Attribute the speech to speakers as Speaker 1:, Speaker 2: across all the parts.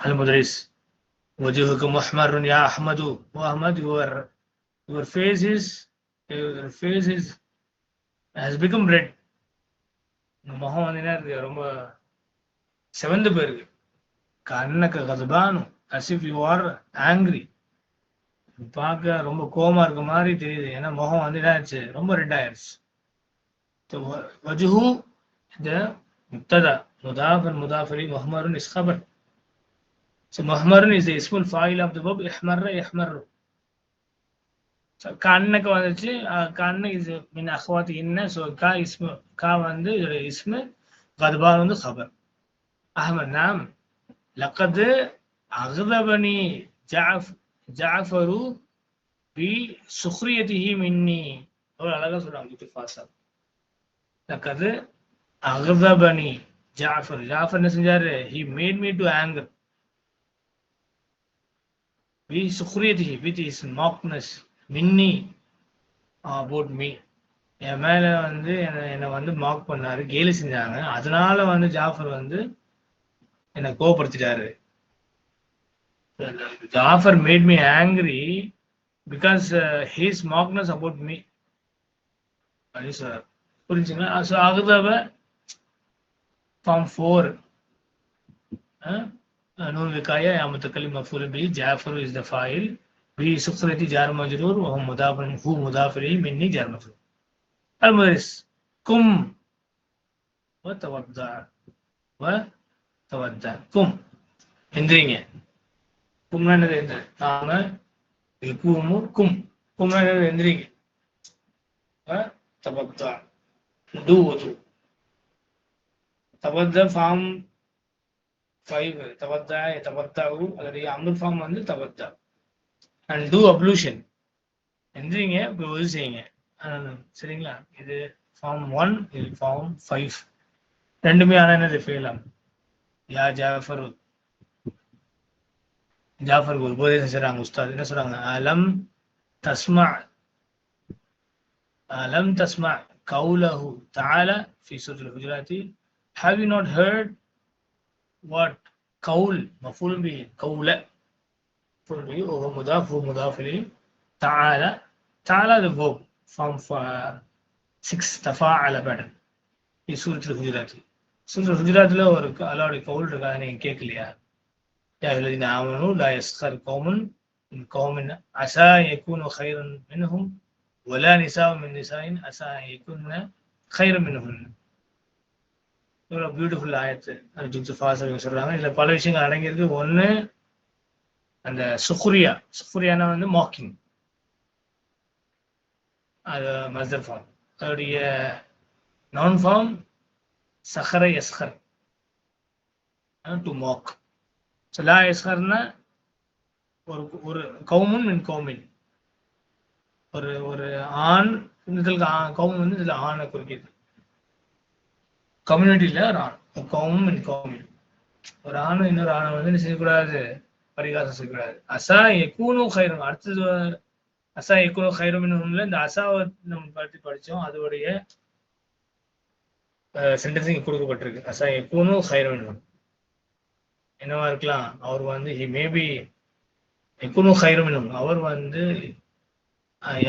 Speaker 1: المدرس وجهك محمر يا أحمد وأحمد your your face is your face is has become red உங்க முகம் வந்து என்ன இருக்கு ரொம்ப செவந்து போயிருக்கு கண்ணக்க கதபானு as if you are angry பார்க்க ரொம்ப கோவமா இருக்க மாதிரி தெரியுது ஏன்னா முகம் வந்து என்ன ஆயிடுச்சு ரொம்ப ரெட் ஆயிடுச்சு வஜுஹு இந்த முப்ததா முதாஃபர் முதாஃபரி முஹமருன் is Khabar So muhmarun is the ismul fa'il of the verb ihmarra yahmarru. So கண்ணுக்கு வந்துச்சு அஹ் கண்ணு இஸ் மின் அஹ்வாத் இன்ன ஸோ கா இஸ்மு கா வந்து இதோட இஸ்மு கதுபான் வந்து கபர் அஹமத் நாம் லக்கது அகதபனி ஜாஃப் ஜாஃபரு பி சுக்ரியதிஹி மின்னி அவ்வளோ அழகா சொல்றாங்க இது ஃபாசா லக்கது அகதபனி ஜாஃபர் ஜாஃபர் என்ன செஞ்சாரு he made me to Be Sukriyati with is mockness, மின்னி about me. என் மேலே வந்து என்னை என்னை வந்து மார்க் பண்ணார் கேலி செஞ்சாங்க. அதனால வந்து ஜாஃபர் வந்து என்னை கோபப்படுத்திட்டாரு Jafar made me angry because he's mockness about me அப்படின்னு சொல்றாரு புரிஞ்சுங்களா? ஸோ அகுதாவை form four نون وقاية يا متكلم مفعول به جعفر is the file به سخرتي جار مجرور وهو مضاف هو مضاف إليه مني جار مجرور المدرس قم وتوضع وتودع قم எந்திரிங்க கும்னா என்னது எந்த நாம குமு கும் கும்னா என்னது எந்திரிங்க தபத்தா டூ ஒது தபத்த ஃபார்ம் ஃபைவ் தவத்தா தவத்தாவு அல்லது அமுல் ஃபார்ம் வந்து தவத்தா அண்ட் டூ அப்ளூஷன் எந்திரிங்க இப்போ உதவி செய்யுங்க. சரிங்களா? இது ஃபார்ம் ஒன் இது ஃபார்ம் ஃபைவ் ரெண்டுமே ஆனால் என்னது ஆகும். யா ஜாஃபர். ஜாஃபர் ஒரு உபதேசம் செய்கிறாங்க உஸ்தாத். என்ன சொல்கிறாங்க அலம் தஸ்மா. அலம் தஸ்மா. கௌலஹு தால ஃபி சூரத்துல் ஹுஜராத்தி have you not heard what قول مفعول به قول مفعول به وهو مضاف هو مضاف إليه تعالى تعالى the verb from uh, six تفاعل بعد في سورة الحجرات سورة الحجرات ல ஒரு அல்லாவுடைய கவுல் இருக்கா அதை நீங்க கேட்கலையா يا أيها الذين آمنوا لا يسخر قوم من قوم عسى أن يكونوا خيرا منهم ولا نساء من نساء عسى أن يكون خيرا منهن இவ்வளோ பியூட்டிஃபுல் ஆயத்து அர்ஜுன் ஃபாஸ் சொல்கிறாங்க இதில் பல விஷயங்கள் அடங்கியிருக்கு. ஒன்று அந்த சுக்ரியா. சுக்ரியானா வந்து மாக்கிங் அது மஸ்தர் ஃபார்ம் அதோடைய நான் ஃபார்ம் சஹர எஸ்ஹர் டு மாக் ஸோ லா எஸ்ஹர்னா ஒரு ஒரு கவுமுன் மின் கவுமின் ஒரு ஒரு ஆண் இதில் கவுமன் வந்து இதில் ஆணை குறிக்கிது கம்யூனிட்டியில ஒரு ஆண். கவுமும் இன் கவுமின் ஒரு ஆணும் இன்னொரு ஆணை வந்து செய்யக்கூடாது? பரிகாசம் செய்யக்கூடாது. அசா எக்கூனு ஹைரம் அடுத்தது அசா எக்கூனும் ஹைரம்னு இந்த அசாவை நம்ம பற்றி படிச்சோம் அதோடைய சென்டென்ஸ் கொடுக்கப்பட்டிருக்கு. அசா எக்கூனு ஹைரம் என்னவா இருக்கலாம்? அவர் வந்து ஹி மேபி எக்கூனும் ஹைரம் அவர் வந்து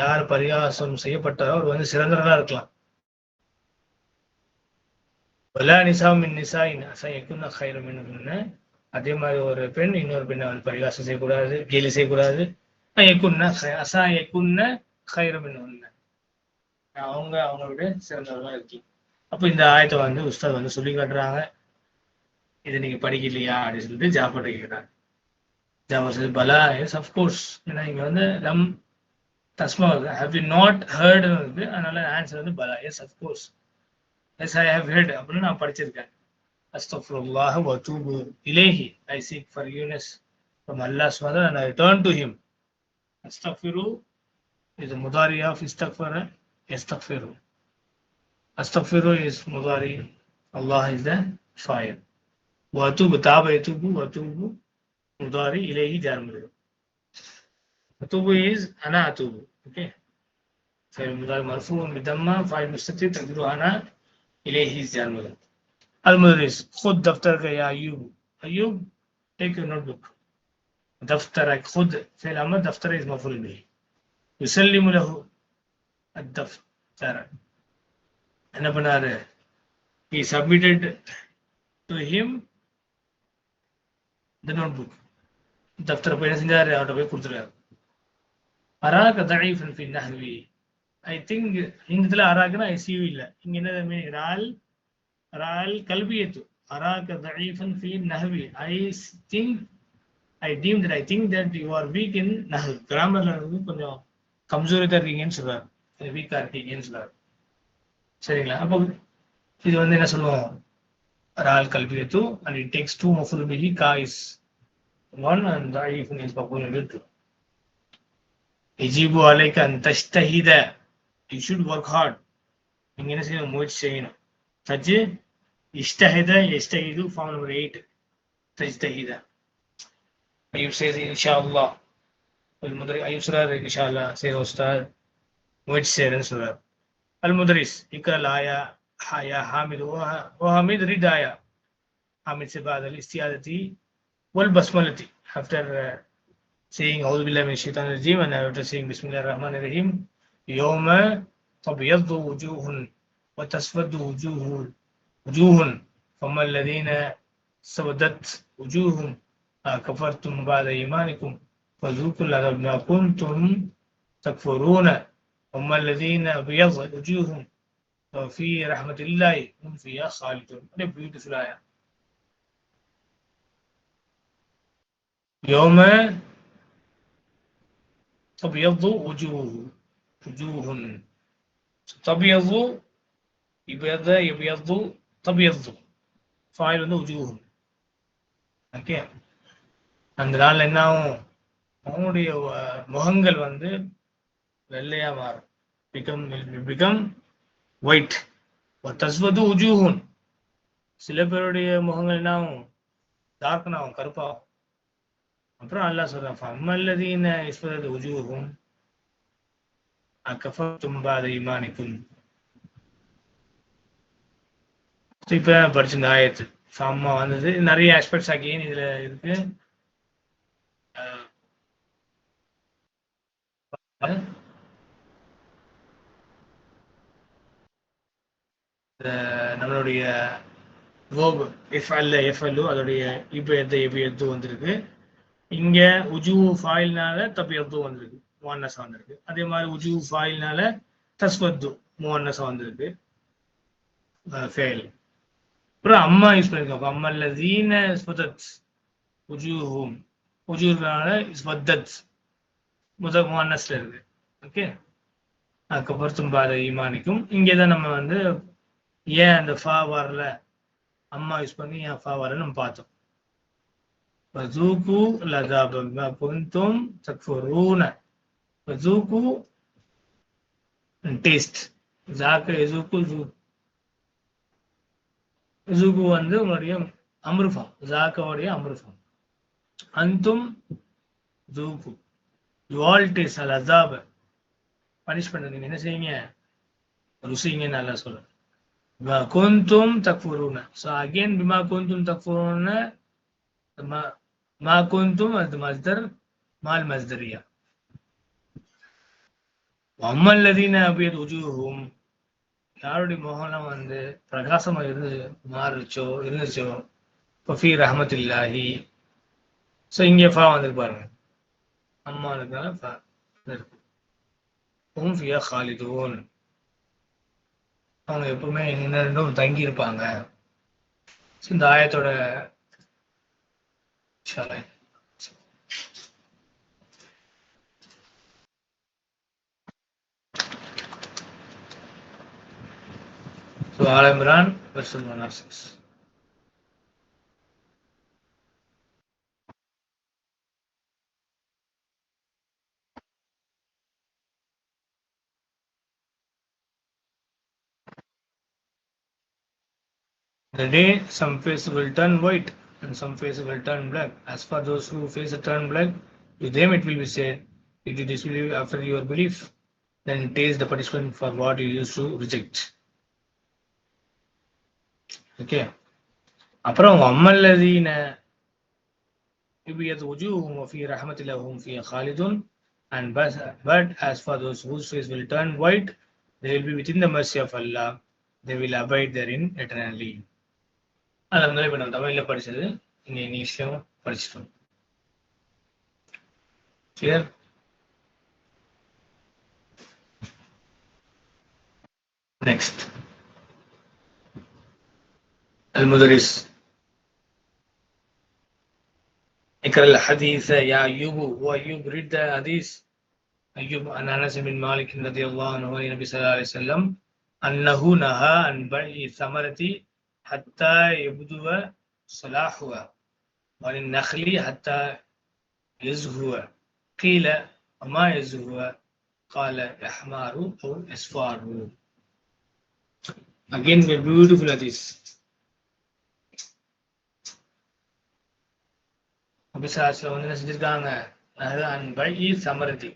Speaker 1: யார் பரிகாசம் செய்யப்பட்டாரோ அவர் வந்து சிறந்தவரா இருக்கலாம். வலா நிசா மின் நிசா இன் அசா எக்குன்னா ஹைரம் மின்னு அதே மாதிரி ஒரு பெண் இன்னொரு பெண்ணை வந்து பரிகாசம் செய்யக்கூடாது கேலி செய்யக்கூடாது. எக்குன்னா அசா எக்குன்ன ஹைரம் ஒன்று அவங்க அவங்கள விட இருக்கீங்க. அப்போ இந்த ஆயத்தை வந்து உஸ்தாத் வந்து சொல்லி காட்டுறாங்க. இதை நீங்க படிக்கலையா? அப்படின்னு சொல்லிட்டு ஜாஃபர் கேட்குறாங்க ஜாஃபர் சொல்லி பலா எஸ் அஃப்கோர்ஸ் ஏன்னா இங்க வந்து லம் தஸ்மா ஹவ் யூ நாட் ஹர்டு வந்து அதனால ஆன்சர் வந்து பலா yes of course as I have heard, Abrina Parchirka, Astaghfirullah wa tubu ilahi. I seek forgiveness from Allah Swada and I turn to Him. Astaghfiru is a mudari of istaghfara, istaghfiru. Astaghfiru is mudari, Allah is the fire. Wa tubu taaba wa tubu mudari ilayhi jarmudu. Atubu is ana atubu. Okay. So mudari marfu'un bidamma fa'il mustati tadiru ana الیہی زیان مدد۔ المدرس، خود دفتر کا یا ایوب؟ ایوب ٹیک یو نوٹ بک دفتر ہے، خود فعل عمل، دفتر از مفعول به یسلم له الدفتر۔ انا بنا رہے ہی سبمیٹڈ ٹو ہم دا نوٹ بک دفتر پہ نہیں جا رہے اور پہ کچھ رہا اراک ضعیف فی النحوی۔ I think இந்த இடத்துல அராக்னா ICU இல்ல இங்க என்ன meaning ரால் ரால் கல்வியத்து அராக தஈஃபன் ஃபி நஹ்வி I think I deem that I think that you are weak in நஹ் கிராமர்ல இருந்து கொஞ்சம் கம்சோரிக்கா இருக்கீங்கன்னு சொல்றாரு வீக்கா இருக்கீங்கன்னு சொல்றாரு சரிங்களா அப்போ இது வந்து என்ன சொல்லுவோம் ரால் கல்வியத்து அண்ட் இட் டேக்ஸ் டூ மஃபுல் பிஹி guys one and ضعيف is مقبول به يجب عليك أن تجتهد you should work hard நீங்க என்ன செய்யணும் முயற்சி செய்யணும் தஜ் இஷ்டஹித எஸ்டஹிது form number eight தஜ்தஹித Ayub Setu இன்ஷா அல்லாஹ் المدرس أيوب سرار إن شاء الله سير أستاذ முயற்சி செய்யறேன்னு சொல்றாரு அல் முதரிஸ் இக்கல் ஆயா ஹாயா ஹாமிது ஓ ஹமீத் ரிட் ஆயா ஹாமித் से بعد الاستعاذة والبسملة after uh, saying أعوذ بالله من الشيطان الرجيم and after saying بسم الله الرحمن الرحيم يوم تبيض وجوه وتسود وجوه وجوه فما الذين سودت وجوههم؟ كفرتم بعد إيمانكم فذوقوا العذاب ما كنتم تكفرون. أما الذين أبيضت وجوههم؟ ففي رحمة الله هم فيها خالدون. What a ayah. يوم تبيض وجوه. ஜூஹுன் தபியது இபத இபயது தபியது ஃபாயில் வந்து உஜூஹுன் ஓகே அந்த நாள் என்ன ஆகும்? அவங்களுடைய முகங்கள் வந்து வெள்ளையா மாறும். பிகம் பிகம் ஒயிட் தஸ்வது உஜூஹுன். சில பேருடைய முகங்கள் என்ன ஆகும்? டார்க்னாகும் கருப்பாகும். அப்புறம் அல்லா சொல்றான் அம்மல்லதீன இஸ்வதது உஜூஹும் அக்கஃபத்தும் பாத ஈமானிக்கும் இப்ப படிச்ச இந்த ஆயத்து வந்தது. நிறைய ஆஸ்பெக்ட்ஸ் அகெயின் இதுல இருக்கு. அஹ் நம்மளுடைய வேர்ப் எஃப்எல்ல எஃப்எல்லு அதோடைய இப்போ எத்த எப்போ எத்து வந்திருக்கு. இங்க உஜு ஃபாயில்னால தப்பி எத்து வந்திருக்கு. முவன்னசா வந்திருக்கு அதே மாதிரி உஜு ஃபாயில்னால தஸ்வத்து முவன்னசா வந்திருக்கு ஃபெயில் அப்புறம் அம்மா யூஸ் பண்ணிருக்கோம் அம்மல்ல தீன ஸ்வதத் உஜூஹும் உஜூர்னால ஸ்வத்தத் முதல் முவன்னஸ்ல இருக்கு ஓகே அதுக்கப்புறம் தும்பாத ஈமானிக்கும் இங்கே தான் நம்ம வந்து ஏன் அந்த ஃபா வரல அம்மா யூஸ் பண்ணி ஏன் ஃபா வரல நம்ம பார்த்தோம் فذوقوا العذاب بما كنتم تكفرون ஜூக்கு டேஸ்ட் ஜாக்கு எஜுக்கு ஜூ ஜூகு வந்து உங்களுடைய அம்ருஃபா ஜாக்கோடைய அம்ருஃபா அந்தும் ஜூகு யூ ஆல் டேஸ்ட் அல் அசாப பனிஷ்மெண்ட் நீங்க என்ன செய்வீங்க? ருசிங்க நல்லா சொல்லுங்க. குந்தும் தக்ஃபுரூன ஸோ அகெயின் பிமா குந்தும் தக்ஃபுரூன மா குந்தும் அது மஸ்தர் மால் மஸ்தரியா அம்மல்லதீன அபியத் உஜூஹும் யாருடைய முகம்லாம் வந்து பிரகாசமா இருந்து மாறுச்சோ இருந்துச்சோ? பஃபி ரஹமத்துல்லாஹி. ஸோ இங்கே ஃபா வந்துருக்கு பாருங்க. அம்மா இருக்கிறனால ஃபா இருக்கு ஹும் ஃபியா ஹாலிதூன் அவங்க எப்பவுமே இந்த தங்கி இருப்பாங்க. இந்த ஆயத்தோட ஷாலை So Al Imran versus 106. The day some face will turn white and some face will turn black. As for those who face a turn black, to them it will be said, If you disbelieve after your belief, then taste the punishment for what you used to reject. Okay அப்புறம் அம்மல்லதீன يبيض وجوههم وفي رحمة الله هم فيها خالدون and but, but as for those whose face will turn white they will be within the mercy of Allah they will abide therein eternally அதை வந்து இப்போ நம்ம தமிழில் படிச்சது இங்கே இங்கிலீஷ்லையும் படிச்சிட்டோம் clear نيكست المدرس. اقرأ الحديث يا أيوب هو read the حديث. أيوب عن أنس بن مالك رضي الله عنه عن النبي صلى الله عليه وسلم أنه نهى عن بيع الثمرة حتى يبدو صلاحها وعن النخل حتى يزهو. قيل وما يزهو؟ قال يحمار أو إصفار Again, a beautiful hadith. அபிசாசில் வந்து என்ன செஞ்சிருக்காங்க? அது அன்பை சமரதி.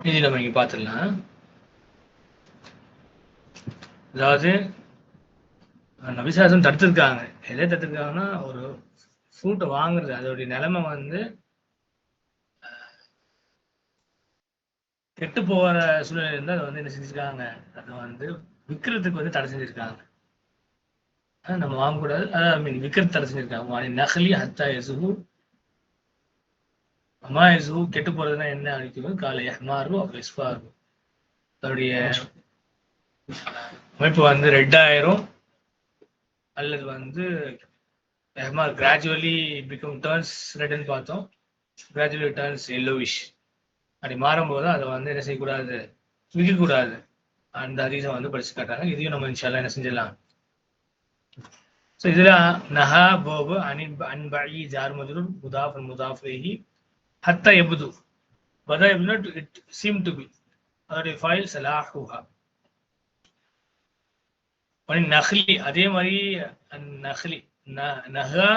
Speaker 1: இது நம்ம இங்க பார்த்துடலாம் அதாவது நபிசாசம் தடுத்திருக்காங்க. எதை தடுத்திருக்காங்கன்னா ஒரு ஃப்ரூட்டை வாங்குறது. அதோடைய நிலைமை வந்து கெட்டு போகிற சூழ்நிலை இருந்தால் அதை வந்து என்ன செஞ்சிருக்காங்க? அதை வந்து விற்கிறதுக்கு வந்து தடை செஞ்சிருக்காங்க. நம்ம வாங்கக்கூடாது ஐ மீன் விக்ரத் தடை செஞ்சிருக்காங்க. வாணி நகலி ஹத்தா எசுகு அம்மா எசுகு கெட்டு போறதுன்னா என்ன அழிக்கிறது காலை ஹமாரு அப்புறம் இஸ்பாரு அதோடைய அமைப்பு வந்து ரெட் ஆயிரும் அல்லது வந்து ஹமார் கிராஜுவலி பிகம் டர்ன்ஸ் ரெட்னு பார்த்தோம். கிராஜுவலி டர்ன்ஸ் எல்லோவிஷ் அப்படி மாறும்போது அதை வந்து என்ன செய்யக்கூடாது? விற்கக்கூடாது. அந்த அதிகம் வந்து படிச்சு காட்டாங்க இதையும் நம்ம இன்ஷால்லாம் என்ன செஞ்சிடலாம்? ஸோ இதில் நஹா போபு அனின் அன்பி ஜார் மஜ்ரூர் முதாஃப் முதாஃப் ஹத்த எபுது. பதா எப்படின்னா இட் சீம் டு பி அதோடைய ஃபைல் சலாஹூஹா. நஹ்லி அதே மாதிரி நஹ்லி நஹா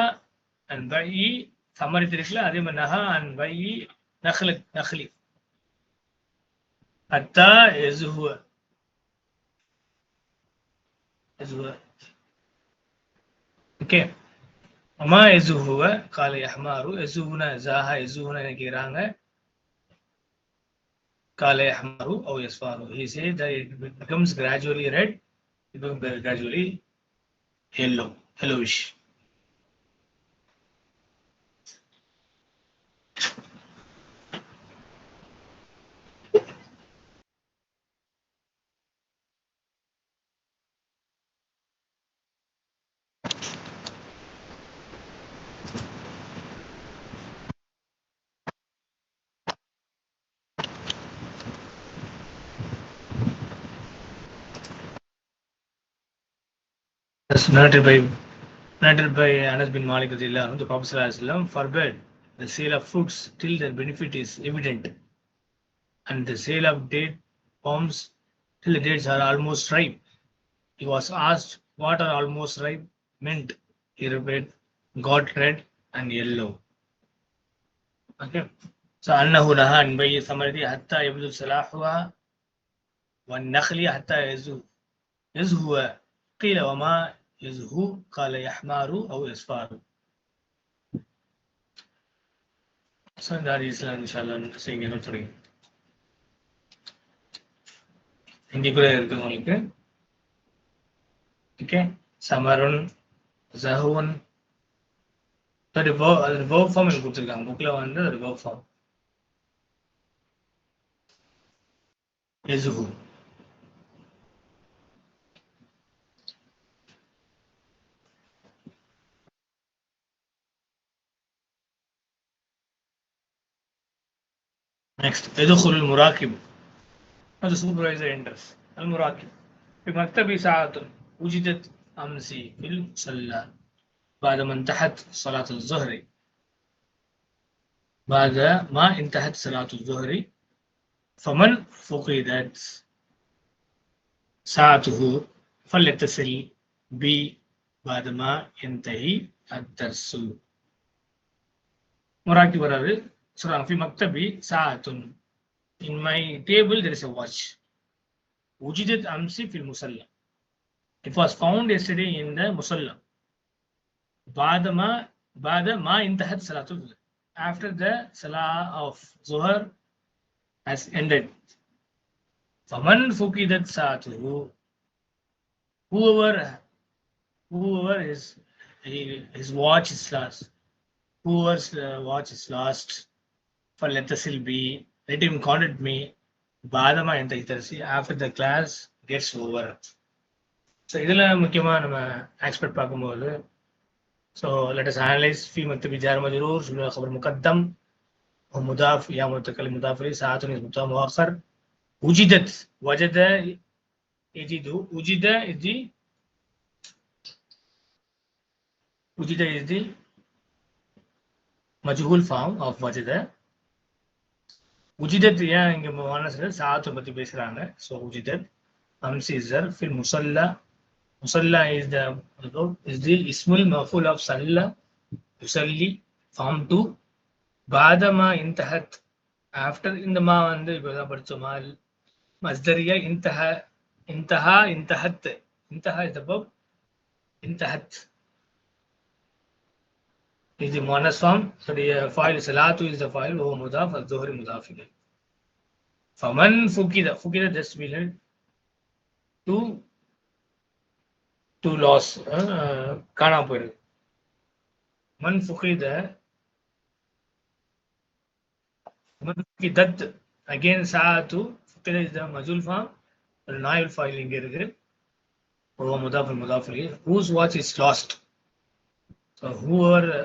Speaker 1: அண்ட் பை அதே மாதிரி நஹா அண்ட் நஹ்லு நஹ்லி. அத்தா எசுஹுவ எசுஹுவ ٹھیک ہے اما ایزو ہوا کال احمارو ایزونا زاہا ایزونا کی رانگ ہے کال احمارو او یسوارو ہی سے becomes gradually red it becomes gradually yellow yellowish. That's narrated by narrated by Anas bin Malik Radhiyallahu the Prophet ﷺ forbade the sale of fruits till their benefit is evident, and the sale of date palms till the dates are almost ripe. He was asked what are almost ripe meant. He replied, got red and yellow. Okay. So أنه نهى عن بيع ثمرته حتى يبدو صلاحها والنخل حتى يزهو يزهو قيل وما يزهو قال يحمار أو يصفار So இந்த ஹதீஸ்ல இன்ஷால்லா செய்யுங்க தொடங்கி இங்க கூட இருக்கு உங்களுக்கு okay சமருன் ஜஹுன் அது அது வேர்ப் ஃபார்ம் எனக்கு கொடுத்துருக்காங்க புக்ல வந்து அது verb form எசுகு Next, يدخل المراقب. The supervisor enters. المراقب. في مكتبي ساعة وجدت أمس في المصلى بعد ما انتهت صلاة الظهر. بعد ما انتهت صلاة الظهر فمن فقدت ساعته فليتصل بي بعد ما ينتهي الدرس. مراقب سرعان في مكتبي ساعة In my table there is a watch وجدت أمسي في المسلة It was found yesterday in the مسلة بعد ما بعد ما انتهت صلاة الظهر After the صلاة of ظهر has ended فمن فقدت ساعته whoever whoever is his watch is lost whoever's uh, watch is lost فليتصل بي let him contact me பாதமா எந்த இதரசி after the class gets over so இதில் முக்கியமாக நம்ம expect பார்க்கும்போது so let us analyze في مكتب جار مجرور جملة خبر مقدم ومضاف يا متكلم مضاف إليه ساعة مضاف مؤخر وجدت وجد يجد وجد is the وجد is the مجهول form of وجد உஜிதத் ஏன் இங்க மனசுல சாத்தை பத்தி பேசுறாங்க ஸோ உஜிதத் அம்சிசர் ஃபில் முசல்லா முசல்லா is the is the இஸ்முல் மஃபூல் of சல்லா யுசல்லி ஃபார்ம் டூ பாதமா இன்தஹத் ஆஃப்டர் இந்த மா வந்து இப்போதான் படிச்சோமா மஸ்தரியா இன்தஹ இன்தஹா இன்தஹத் இன்தஹா is the pub இன்தஹத் is the monas form. So the uh, file salatu is the file. Oh, mudaf, al-zuhri mudaf ilayh. Faman fukida. Fukida just be like to to loss. Uh, காணாம போயிருக்கு மன் ஃபுகித மன் ஃபுகிதத் again Sathu ஃபுகித is the மஜூல் form ஒரு நாயுல் file இங்க இருக்கு ஓ முதாஃப் முதாஃப் whose watch is lost so whoever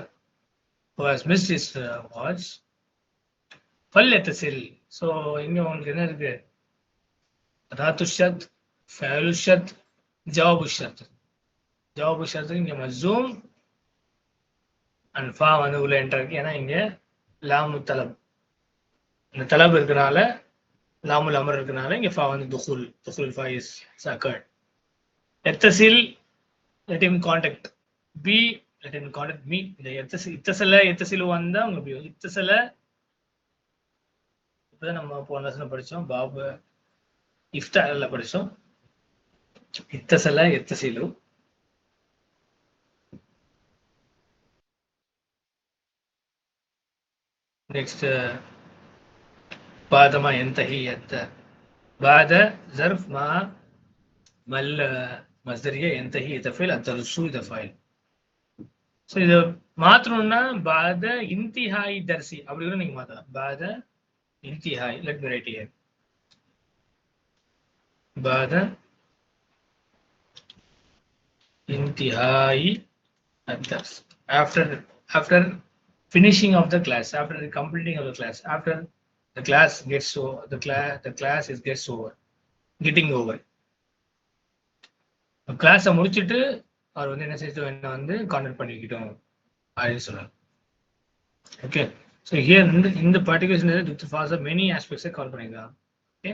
Speaker 1: who has missed his uh, watch فليتصل so இங்க உங்களுக்கு என்ன இருக்கு ராத்து ஷத் ஃபேலு ஷத் ஜவாபு ஷத் ஜவாபு ஷத் இங்க மஸ்ஸூம் அண்ட் ஃபா வந்து உள்ள என்டர் இருக்கு ஏன்னா இங்க லாமு தலப் இந்த தலப் இருக்கனால லாமுல் அமர் இருக்கனால இங்க ஃபா வந்து துகுல் துகுல் ஃபா இஸ் சக்கர்ட் எத்தசில் லெட் him கான்டாக்ட் பி let him call it meet இந்த எச்சசி இச்சசில எச்சசிலு வந்தா உங்களுக்கு இச்சசில இப்பதான் நம்ம போன லெசன் படிச்சோம். பாபு இஃப்டாரில் படிச்சோம். இத்தசல எத்தசிலு நெக்ஸ்ட் பாதமா எந்த ஹி எத்த? பாத ஜர்ஃப் மா மல்ல மல் எந்த ஹி இத ஃபைல்? அத்தர்சு இத ஃபைல். ஸோ இது மாற்றணும்னா பாத இந்திஹாய் தர்சி அப்படி கூட நீங்க மாத்தலாம் பாத இந்திஹாய் லெட் மீ ரைட் ஹியர் பாத இந்திஹாய் தர்சி after after finishing of the class after the completing of the class after the class gets over the class the class is gets over getting over கிளாஸை முடிச்சுட்டு அவர் வந்து என்ன செய்தோம் என்ன வந்து கான்டெக்ட் பண்ணிக்கிட்டோம் அப்படின்னு சொல்றாரு ஓகே ஸோ ஹியர் இந்த இந்த பர்டிகுலர் ஃபாஸ்ட் மெனி ஆஸ்பெக்ட்ஸை கால் பண்ணியிருக்காங்க ஓகே